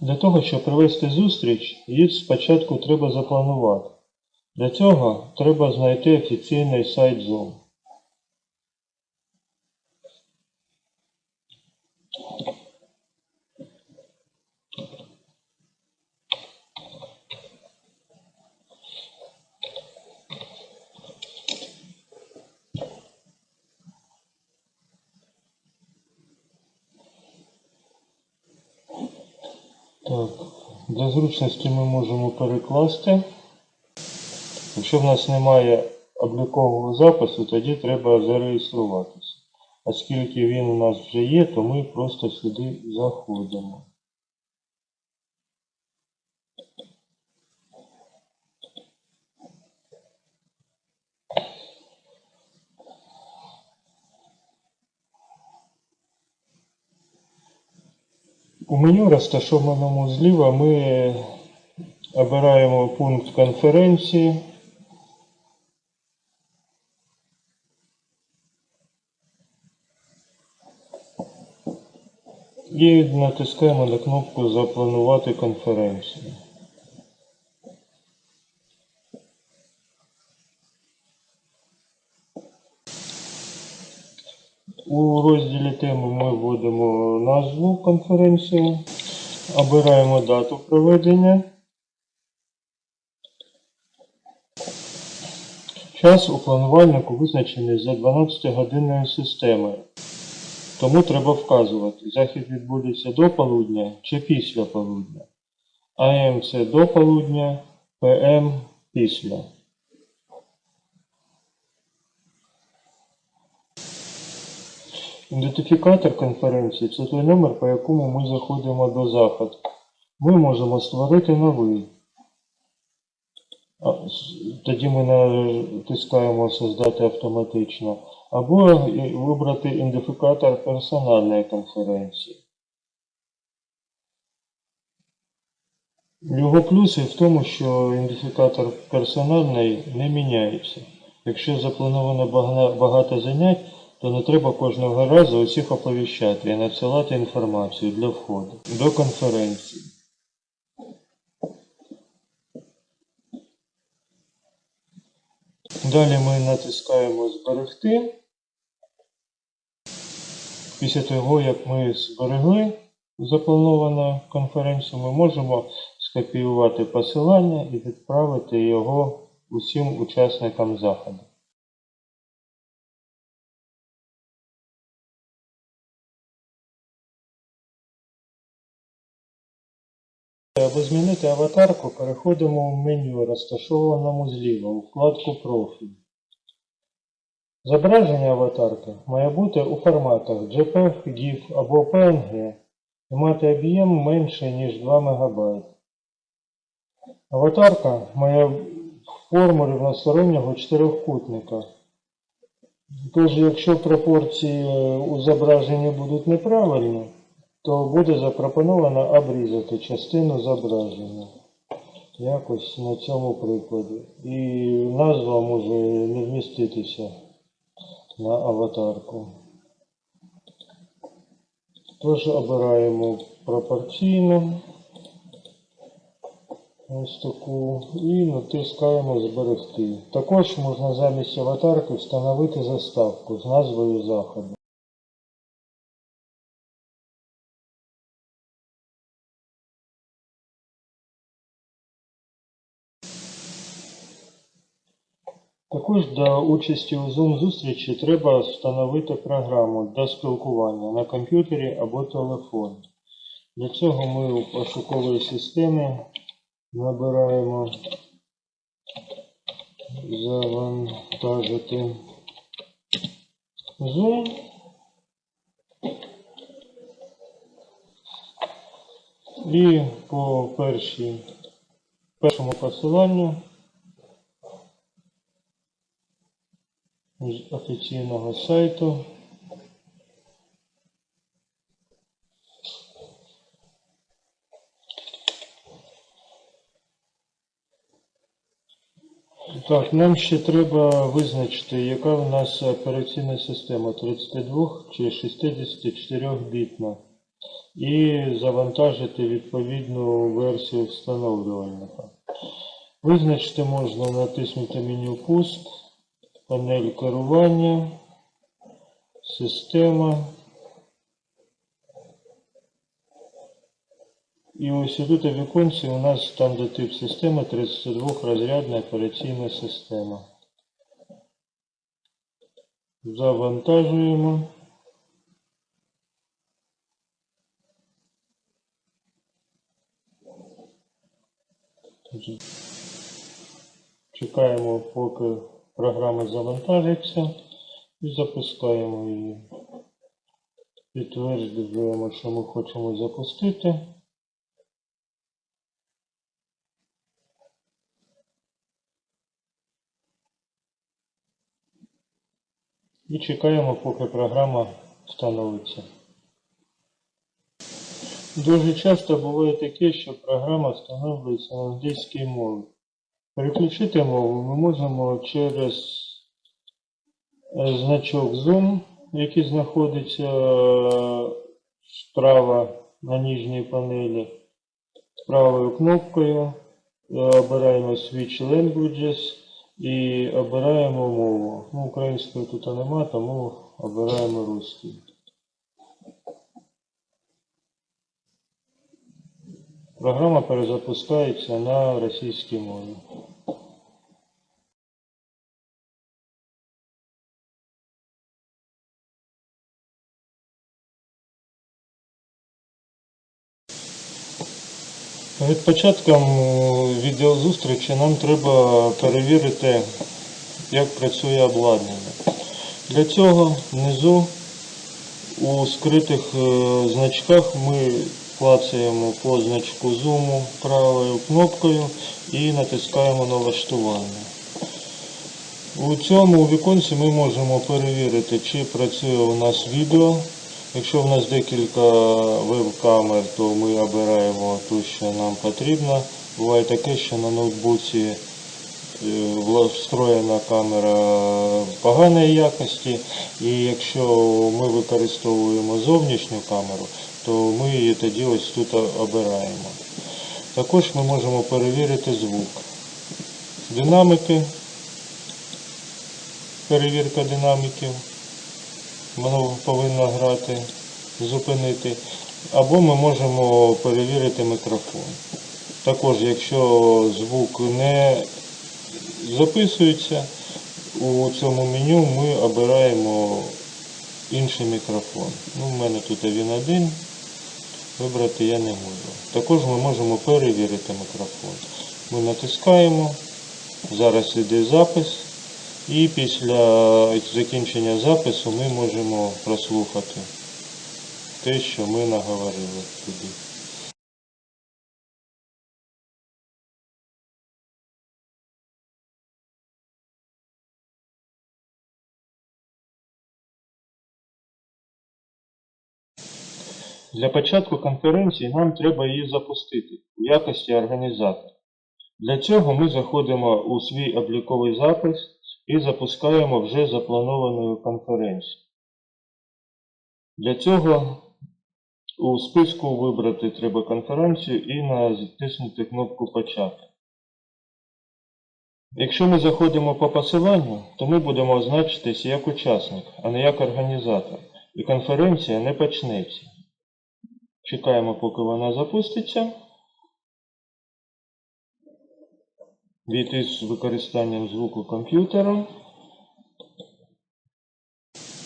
Для того, щоб провести зустріч, її спочатку треба запланувати. Для цього треба знайти офіційний сайт Zoom. Так, для зручності ми можемо перекласти. Якщо в нас немає облікового запису, тоді треба зареєструватися. Оскільки він у нас вже є, то ми просто сюди заходимо. У меню, розташованому зліва, ми обираємо пункт конференції. І натискаємо на кнопку Запланувати конференцію. У розділі теми ми вводимо назву конференції, обираємо дату проведення. Час у планувальнику визначений за 12-годинною системою. Тому треба вказувати, захід відбудеться до полудня чи після полудня. АМ це до полудня, ПМ після. Ідентифікатор конференції це той номер, по якому ми заходимо до заходу. Ми можемо створити новий. Тоді ми натискаємо Создати автоматично. Або вибрати ідентифікатор персональної конференції. Його плюси в тому, що ідентифікатор персональний не міняється. Якщо заплановано багато занять, то не треба кожного разу усіх оповіщати і надсилати інформацію для входу до конференції. Далі ми натискаємо Зберегти. Після того, як ми зберегли заплановану конференцію, ми можемо скопіювати посилання і відправити його усім учасникам заходу. Аби змінити аватарку, переходимо в меню, розташованому зліва, у вкладку Профіль. Зображення аватарки має бути у форматах JPEG, GIF або PNG і мати об'єм менше, ніж 2 МБ. Аватарка має форму рівностороннього чотирьохкутника. Тож, якщо пропорції у зображенні будуть неправильні, то буде запропоновано обрізати частину зображення. Якось на цьому прикладі. І назва може не вміститися на аватарку. Тож обираємо пропорційно. Ось таку і натискаємо зберегти. Також можна замість аватарки встановити заставку з назвою заходу. Також для участі у Zoom зустрічі треба встановити програму для спілкування на комп'ютері або телефоні. Для цього ми у пошуковій системі набираємо завантажити Zoom. І по першій, першому посиланню з офіційного сайту. Так, нам ще треба визначити, яка в нас операційна система 32 чи 64 бітна. і завантажити відповідну версію встановлювальника. Визначити можна натиснути меню Пуск, панель керування, система. І ось тут у віконці у нас там, де тип системи 32 розрядна операційна система. Завантажуємо. Чекаємо, поки програма завантажиться і запускаємо її. Підтверджуємо, що ми хочемо запустити. І чекаємо, поки програма встановиться. Дуже часто буває таке, що програма встановлюється на англійській мові. Переключити мову ми можемо через е, значок Zoom, який знаходиться е, справа на нижній панелі. Правою кнопкою е, обираємо Switch Languages і обираємо мову. Ну, української тут нема, тому обираємо русський. Програма перезапускається на російській мові. Перед початком відеозустрічі нам треба перевірити, як працює обладнання. Для цього внизу у скритих е, значках ми клацаємо по значку зуму правою кнопкою і натискаємо налаштування. У цьому віконці ми можемо перевірити, чи працює у нас відео. Якщо в нас декілька веб-камер, то ми обираємо ту, що нам потрібно. Буває таке, що на ноутбуці е, встроєна камера поганої якості, і якщо ми використовуємо зовнішню камеру, то ми її тоді ось тут обираємо. Також ми можемо перевірити звук. Динамики, перевірка динаміків воно повинно грати, зупинити. Або ми можемо перевірити мікрофон. Також, якщо звук не записується, у цьому меню ми обираємо інший мікрофон. Ну, У мене тут він один, вибрати я не можу. Також ми можемо перевірити мікрофон. Ми натискаємо, зараз йде запис. І після закінчення запису ми можемо прослухати те, що ми наговорили туди. Для початку конференції нам треба її запустити у якості організатора. Для цього ми заходимо у свій обліковий запис і запускаємо вже заплановану конференцію. Для цього у списку вибрати треба конференцію і натиснути кнопку Почати. Якщо ми заходимо по посиланню, то ми будемо означитись як учасник, а не як організатор. І конференція не почнеться. Чекаємо, поки вона запуститься. Війти з використанням звуку комп'ютера.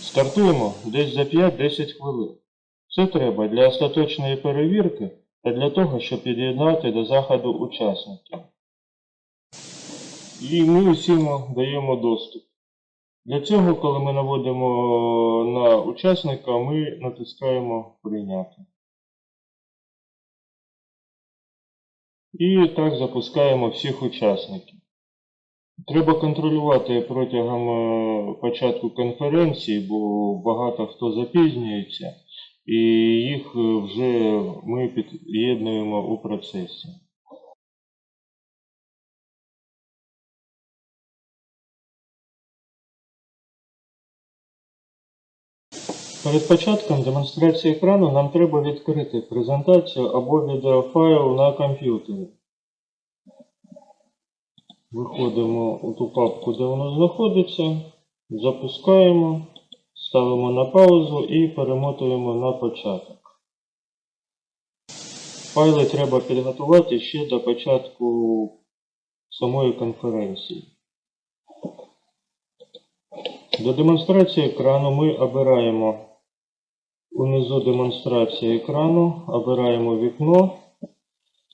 Стартуємо десь за 5-10 хвилин. Це треба для остаточної перевірки та для того, щоб під'єднати до заходу учасників. І ми усім даємо доступ. Для цього, коли ми наводимо на учасника, ми натискаємо Прийняти. І так запускаємо всіх учасників. Треба контролювати протягом е, початку конференції, бо багато хто запізнюється, і їх е, вже ми під'єднуємо у процесі. Перед початком демонстрації екрану нам треба відкрити презентацію або відеофайл на комп'ютері. Виходимо у ту папку, де воно знаходиться, запускаємо, ставимо на паузу і перемотуємо на початок. Файли треба підготувати ще до початку самої конференції. До демонстрації екрану ми обираємо унизу демонстрації екрану, обираємо вікно.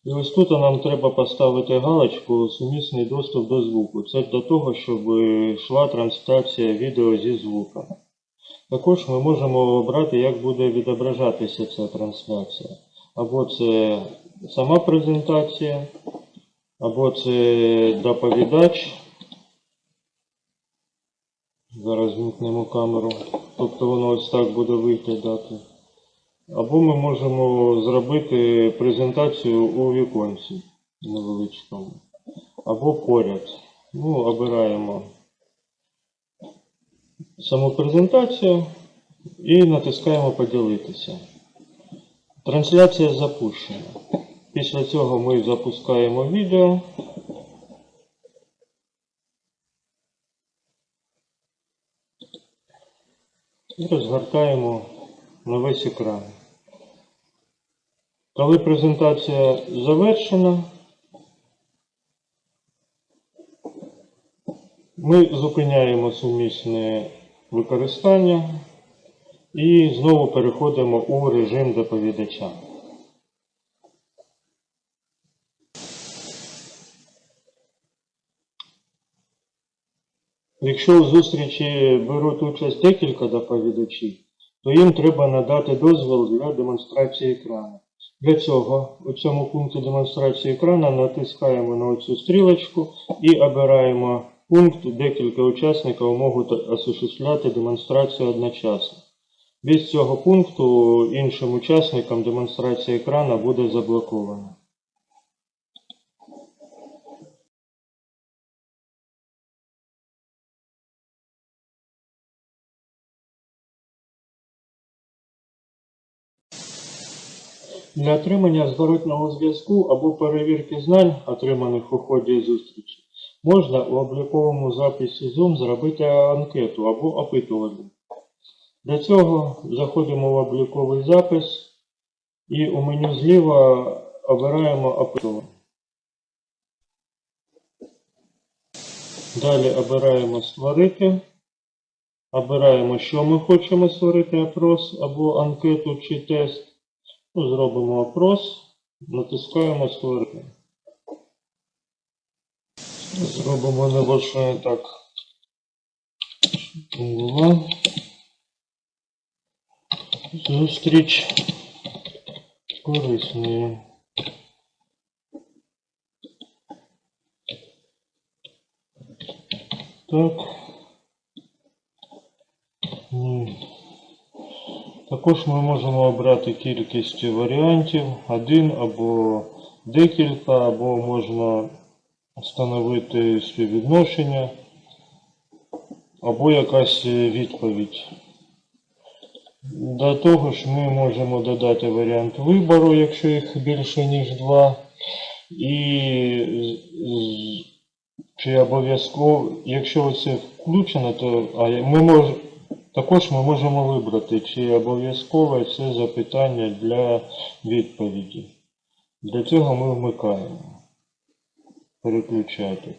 І ось тут нам треба поставити галочку сумісний доступ до звуку. Це для того, щоб йшла трансляція відео зі звуком. Також ми можемо обрати, як буде відображатися ця трансляція. Або це сама презентація, або це доповідач. Зараз вмкнемо камеру. Тобто воно ось так буде виглядати. Або ми можемо зробити презентацію у віконці невеличкому. Або поряд. Ну, обираємо саму презентацію і натискаємо поділитися. Трансляція запущена. Після цього ми запускаємо відео. І розгортаємо на весь екран. Коли презентація завершена, ми зупиняємо сумісне використання і знову переходимо у режим доповідача. Якщо у зустрічі беруть участь декілька доповідачів, то їм треба надати дозвіл для демонстрації екрану. Для цього у цьому пункті демонстрації екрану натискаємо на цю стрілочку і обираємо пункт декілька учасників можуть осуществляти демонстрацію одночасно. Без цього пункту іншим учасникам демонстрація екрану буде заблокована. Для отримання зворотного зв'язку або перевірки знань, отриманих у ході зустрічі, можна у обліковому записі Zoom зробити анкету або опитування. Для цього заходимо в обліковий запис і у меню зліва обираємо опитування. Далі обираємо Створити. Обираємо, що ми хочемо створити опрос або анкету чи тест. Зробимо опрос, натискаємо створити. Зробимо небольшое так. Зустріч корисної. Так. Ні. Також ми можемо обрати кількість варіантів, один або декілька, або можна встановити співвідношення, або якась відповідь. До того ж ми можемо додати варіант вибору, якщо їх більше ніж два. І чи обов'язково, якщо це включено, то а ми можемо. Також ми можемо вибрати, чи обов'язкове це запитання для відповіді. Для цього ми вмикаємо. Переключати.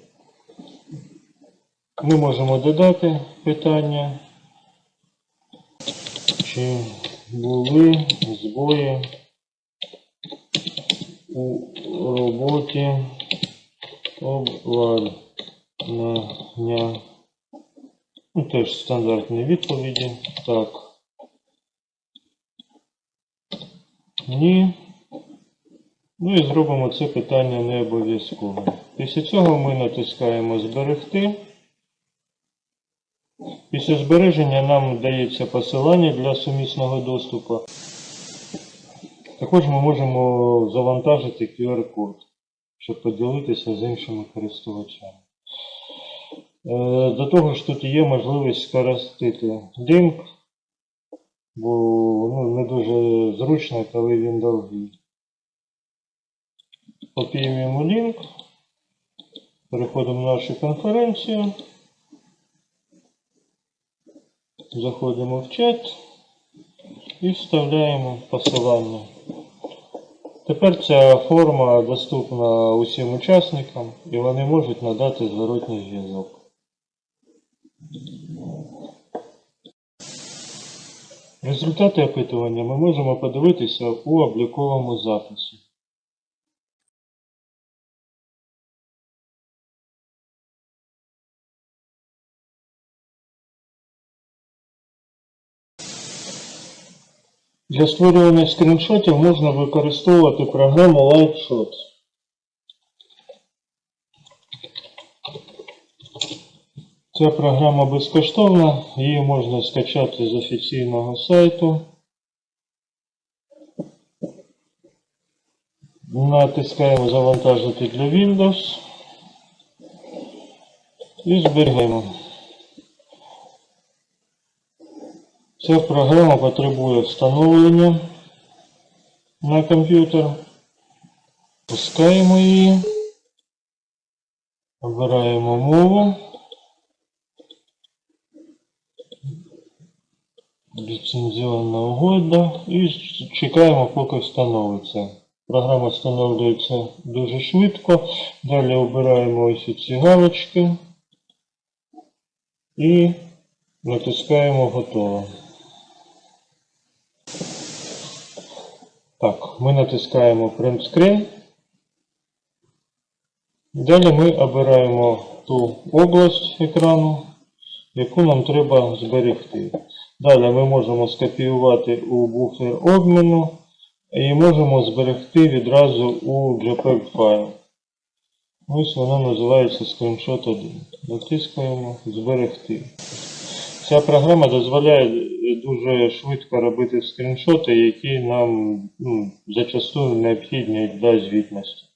Ми можемо додати питання, чи були збої у роботі обладнання. Ну, теж стандартні відповіді. Так. Ні. Ну і зробимо це питання не обов'язково. Після цього ми натискаємо Зберегти. Після збереження нам дається посилання для сумісного доступу. Також ми можемо завантажити QR-код, щоб поділитися з іншими користувачами. Е, До того ж тут є можливість скоростити лінк бо ну, не дуже зручно, коли він довгий. Копіюємо лінк, переходимо в нашу конференцію, заходимо в чат і вставляємо посилання. Тепер ця форма доступна усім учасникам і вони можуть надати зворотній зв'язок. Результати опитування ми можемо подивитися у обліковому записі. Для створювання скріншотів можна використовувати програму LightShot. Ця програма безкоштовна, її можна скачати з офіційного сайту. Натискаємо Завантажити для Windows і зберігаємо. Ця програма потребує встановлення на комп'ютер. Пускаємо її. Обираємо мову. Ліцензіонна угода і чекаємо, поки встановиться. Програма встановлюється дуже швидко. Далі обираємо ось ці галочки і натискаємо готово. Так, ми натискаємо Print Screen. Далі ми обираємо ту область екрану, яку нам треба зберегти. Далі ми можемо скопіювати у буфер обміну і можемо зберегти відразу у JPEG файл. Ось воно називається скріншот 1. Натискаємо Зберегти. Ця програма дозволяє дуже швидко робити скріншоти, які нам ну, зачастую необхідні для звітності.